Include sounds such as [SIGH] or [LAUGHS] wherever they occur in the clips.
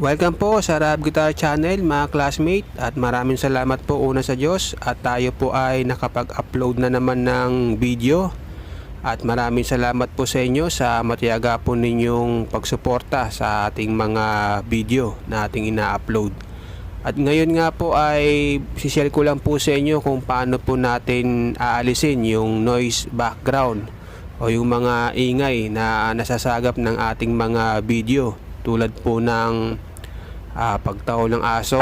Welcome po sa Rap Guitar Channel mga classmate at maraming salamat po una sa Diyos at tayo po ay nakapag-upload na naman ng video at maraming salamat po sa inyo sa matiyaga po ninyong pagsuporta sa ating mga video na ating ina-upload. At ngayon nga po ay sishare ko lang po sa inyo kung paano po natin aalisin yung noise background o yung mga ingay na nasasagap ng ating mga video tulad po ng ah, pagtaho ng aso,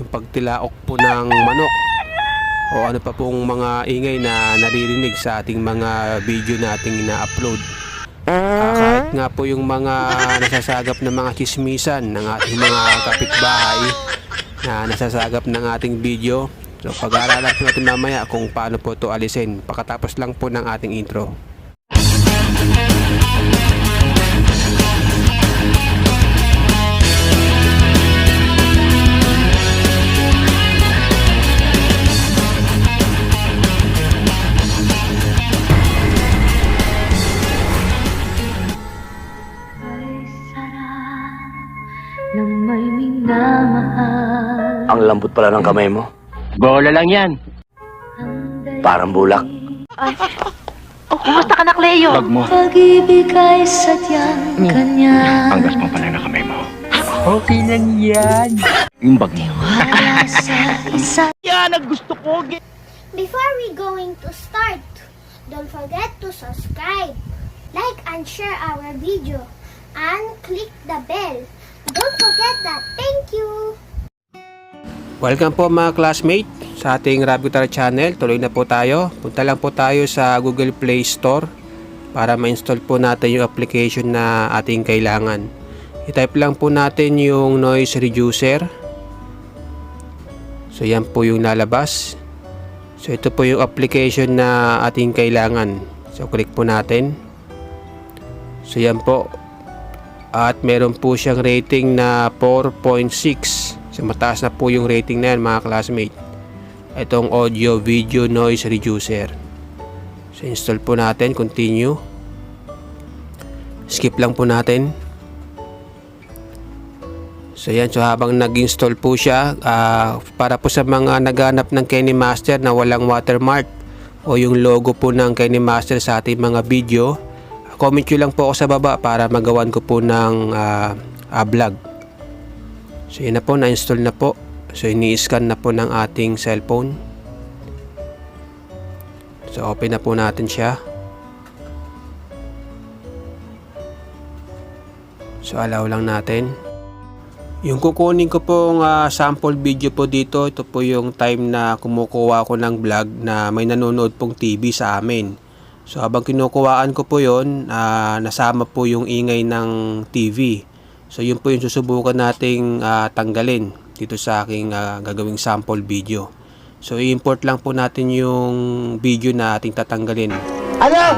yung pagtilaok po ng manok o ano pa pong mga ingay na naririnig sa ating mga video na ating ina-upload. Ah, kahit nga po yung mga nasasagap na mga chismisan ng ating mga kapitbahay na nasasagap ng ating video. So pag-aaralan po natin mamaya kung paano po ito alisin. Pagkatapos lang po ng ating intro. Ng may minamahal Ang lambot pala ng kamay mo. Bola lang yan. Parang bulak. Oh, kumusta ka na, Cleo? Wag mo. Pag-ibig ay sadyang kanya Ang gas mo pala ng kamay mo. Okay lang yan. Yung bag mo. [LAUGHS] Yan ang gusto ko. Before we going to start, don't forget to subscribe, like and share our video, and click the bell. Don't forget that. Thank you. Welcome po mga classmate sa ating Rap Channel. Tuloy na po tayo. Punta lang po tayo sa Google Play Store para ma-install po natin yung application na ating kailangan. I-type lang po natin yung noise reducer. So yan po yung lalabas. So ito po yung application na ating kailangan. So click po natin. So yan po. At meron po siyang rating na 4.6. So mataas na po yung rating na yan mga classmate. Itong audio video noise reducer. So install po natin, continue. Skip lang po natin. So yan, so habang nag-install po siya, ah, para po sa mga naghanap ng Kenny Master na walang watermark o yung logo po ng Kenny Master sa ating mga video, comment nyo lang po ako sa baba para magawan ko po ng ah, ah, vlog. So yun na po, na-install na po. So ini-scan na po ng ating cellphone. So open na po natin siya. So allow lang natin. Yung kukunin ko pong ah, sample video po dito, ito po yung time na kumukuha ko ng vlog na may nanonood pong TV sa amin. So habang kinukuhaan ko po yon, ah, nasama po yung ingay ng TV. So yun po yung susubukan nating ah, tanggalin dito sa aking ah, gagawing sample video. So i-import lang po natin yung video na ating tatanggalin.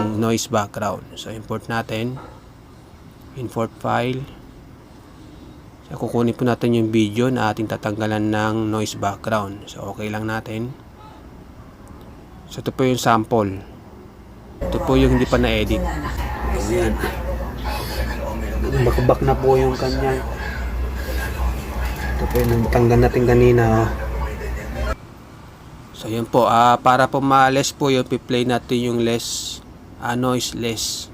Yung noise background. So import natin. Import file. So kukunin po natin yung video na ating tatanggalan ng noise background. So okay lang natin. So ito po yung sample. Ito po yung hindi pa na-edit. Ayan. Bakbak na po yung kanya. Ito po yung tanggal natin kanina. oh. So yun po, ah, para po ma-less po yung play natin yung less, ah, noise less.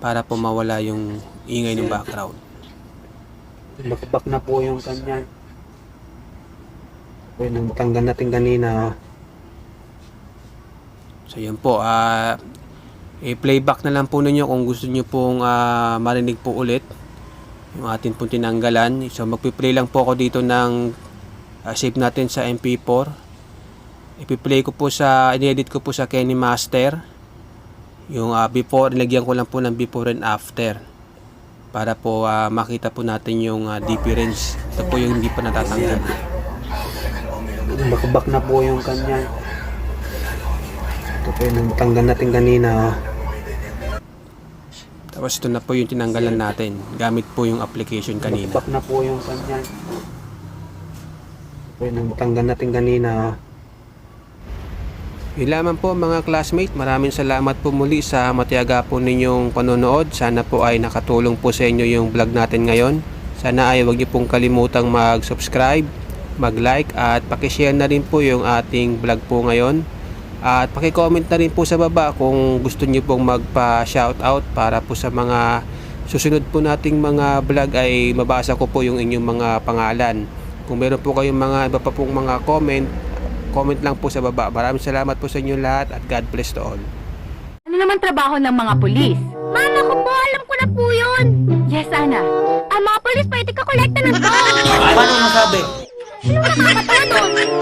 Para po mawala yung ingay ng background. Bakbak na po yung kanya. Ito yung tanggal natin kanina. oh. So yun po, ah, i-playback na lang po ninyo kung gusto nyo pong ah, marinig po ulit yung atin pong tinanggalan. So magpi-play lang po ako dito ng ah, save natin sa MP4. Ipi-play ko po sa, in-edit ko po sa Kenny Master. Yung ah, before, nilagyan ko lang po ng before and after. Para po ah, makita po natin yung ah, difference. Ito po yung hindi pa natatanggal. Bakbak na po yung kanya. Ito po yung tanggal natin kanina. oh. Tapos ito na po yung tinanggalan natin. Gamit po yung application kanina. Bakbak na po yung kanya. Ito po yung tanggal natin kanina. oh. Yun lamang po mga classmate, maraming salamat po muli sa matiyaga po ninyong panonood. Sana po ay nakatulong po sa inyo yung vlog natin ngayon. Sana ay huwag niyo pong kalimutang mag-subscribe, mag-like at pakishare na rin po yung ating vlog po ngayon. At pakicomment na rin po sa baba kung gusto niyo pong magpa-shoutout para po sa mga susunod po nating mga vlog ay mabasa ko po yung inyong mga pangalan. Kung meron po kayong mga iba pa pong mga comment, comment lang po sa baba. Maraming salamat po sa inyo lahat at God bless to all. Ano naman trabaho ng mga pulis? Mama ko po, alam ko na po yun. Yes, Ana. Ang mga polis pwede ka kolekta ng [LAUGHS] dog. Paano masabi? Ano nakakatawa doon?